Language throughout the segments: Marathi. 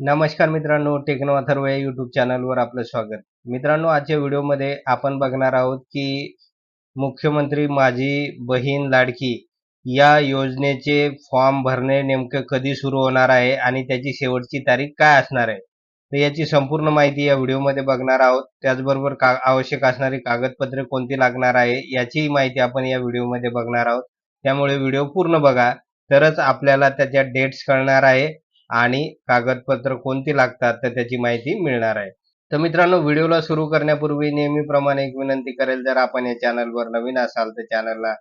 नमस्कार मित्रांनो टेक्नो अथर्व या यूट्यूब चॅनलवर आपलं स्वागत. मित्रांनो आजच्या व्हिडिओमध्ये आपण बघणार आहोत की मुख्यमंत्री माझी बहीण लाडकी या योजनेचे फॉर्म भरणे नेमकं कधी सुरू होणार आहे आणि त्याची शेवटची तारीख काय असणार आहे? तर याची संपूर्ण माहिती या व्हिडिओमध्ये बघणार आहोत. त्याचबरोबर का आवश्यक असणारी कागदपत्रे कोणती लागणार आहे याचीही माहिती आपण या व्हिडिओमध्ये बघणार आहोत. त्यामुळे व्हिडिओ पूर्ण बघा. तरच आपल्याला त्याच्या डेट्स कळणार आहे. आणि कागदपत्र कोणती लागतात तर त्याची माहिती मिळणार आहे. तर मित्रांनो व्हिडिओला सुरू करण्यापूर्वी नेहमीप्रमाणे एक विनंती करेल जर आपण या चॅनलवर नवीन असाल तर चॅनलला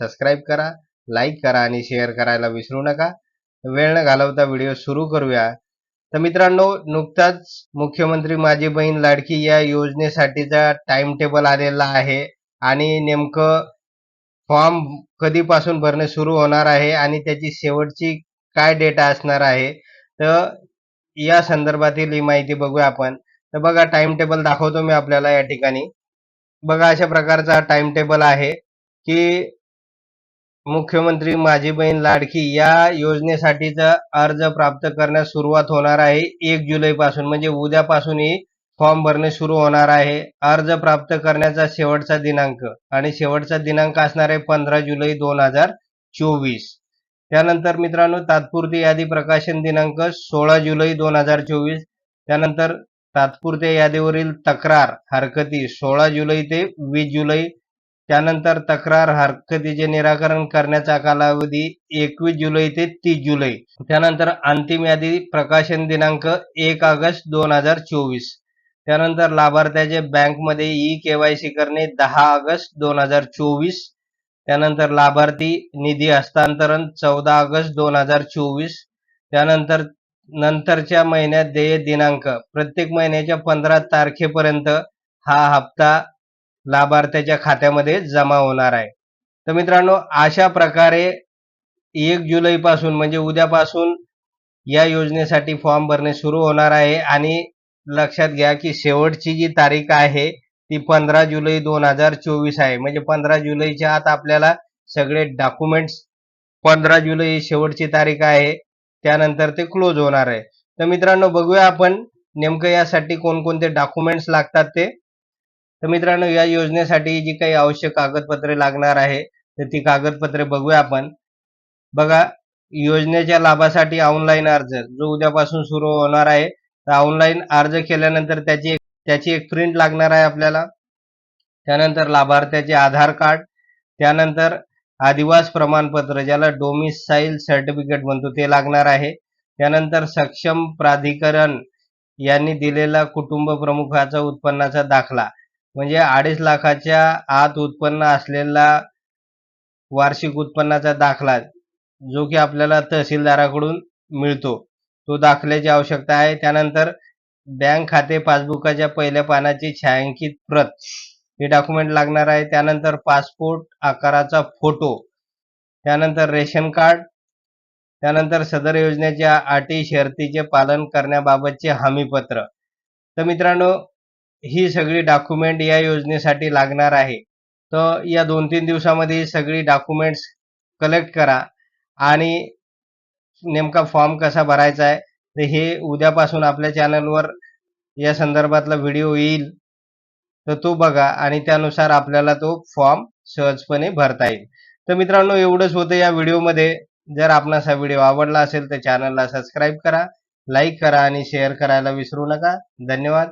सबस्क्राईब करा लाईक करा आणि शेअर करायला विसरू नका. वेळ न घालवता व्हिडिओ सुरू करूया. तर मित्रांनो नुकताच मुख्यमंत्री माझी बहीण लाडकी या योजनेसाठीचा टाइम टेबल आलेला आहे आणि नेमकं फॉर्म कधीपासून भरणे सुरू होणार आहे आणि त्याची शेवटची काय डेटा असणार आहे तर या संदर्भातील ही माहिती बघूया आपण. तर बघा टाइम टेबल दाखवतो मी आपल्याला या ठिकाणी. बघा अशा प्रकारचा टाइम टेबल आहे की मुख्यमंत्री माझी बहीण लाडकी या योजनेसाठीचा अर्ज प्राप्त करण्यास सुरुवात होणार आहे एक जुलै पासून. म्हणजे उद्यापासून ही फॉर्म भरणे सुरू होणार आहे. अर्ज प्राप्त करण्याचा शेवटचा दिनांक. आणि शेवटचा दिनांक असणार आहे पंधरा जुलै दोन हजार चोवीस. त्यानंतर मित्रांनो तात्पुरती यादी प्रकाशन दिनांक सोळा जुलै दोन हजार चोवीस. त्यानंतर तात्पुरत्या यादीवरील तक्रार हरकती सोळा जुलै ते वीस जुलै. त्यानंतर तक्रार हरकतीचे निराकरण करण्याचा कालावधी एकवीस जुलै ते तीस जुलै. त्यानंतर अंतिम यादी प्रकाशन दिनांक एक ऑगस्ट दोन हजार चोवीस. त्यानंतर लाभार्थ्याचे बँकमध्ये ई केवायसी करणे दहा ऑगस्ट दोन हजार चोवीस. त्यानंतर लाभार्थी निधी हस्तांतरण चौदा ऑगस्ट दोन हजार चोवीस. त्यानंतर नंतरच्या महिन्यात देय दिनांक. प्रत्येक महिन्याच्या पंधरा तारखेपर्यंत हा हप्ता लाभार्थ्याच्या खात्यामध्ये जमा होणार आहे. तर मित्रांनो अशा प्रकारे एक जुलैपासून म्हणजे उद्यापासून या योजनेसाठी फॉर्म भरणे सुरू होणार आहे. आणि लक्षात घ्या की शेवटची जी तारीख आहे ती पंधरा जुलै दोन हजार चोवीस आहे. म्हणजे पंधरा जुलैच्या आत आपल्याला सगळे डॉक्युमेंट्स पंधरा जुलै ही शेवटची तारीख आहे. त्यानंतर ते क्लोज होणार आहे. तर मित्रांनो बघूया आपण नेमकं यासाठी कोणकोणते डॉक्युमेंट्स लागतात ते. तर मित्रांनो या योजनेसाठी जी काही आवश्यक कागदपत्रे लागणार आहे तर ती कागदपत्रे बघूया आपण. बघा योजनेच्या लाभासाठी ऑनलाईन अर्ज जो उद्यापासून सुरू होणार आहे. तर ऑनलाईन अर्ज केल्यानंतर त्याची एक त्याची एक प्रिंट लागणार आहे आपल्याला. त्यानंतर लाभार्थ्याचे आधार कार्ड त्यानंतर आदिवास प्रमाणपत्र ज्याला डोमिसाईल सर्टिफिकेट म्हणतो ते लागणार आहे. त्यानंतर सक्षम प्राधिकरण यांनी दिलेला कुटुंब प्रमुखाचा उत्पन्नाचा दाखला. म्हणजे अडीच लाखाच्या आत उत्पन्न असलेला वार्षिक उत्पन्नाचा दाखला जो की आपल्याला तहसीलदाराकडून मिळतो. तो दाखल्याची आवश्यकता आहे. त्यानंतर बँक खाते पासबुकाच्या पहिल्या पानाची छायांकित प्रत. हे डॉक्युमेंट लागणार आहे. त्यानंतर पासपोर्ट आकाराचा फोटो त्यानंतर रेशन कार्ड. त्यानंतर सदर योजनेच्या अटी शर्तीचे पालन करण्याबाबतचे हमीपत्र. तर मित्रांनो ही सगळी डॉक्युमेंट या योजनेसाठी लागणार आहे. तर या दोन तीन दिवसामध्ये ही सगळी डॉक्युमेंट्स कलेक्ट करा. आणि नेमका फॉर्म कसा भरायचा आहे तर हे उद्यापासून आपल्या चॅनलवर या संदर्भातला व्हिडिओ येईल. तर तो बघा आणि त्यानुसार आपल्याला तो फॉर्म सहजपणे भरता येईल. तर मित्रांनो एवढंच होतं या व्हिडिओमध्ये जर आपणास हा व्हिडिओ आवडला असेल तर चॅनलला सबस्क्राईब करा लाईक करा आणि शेअर करायला विसरू नका. धन्यवाद.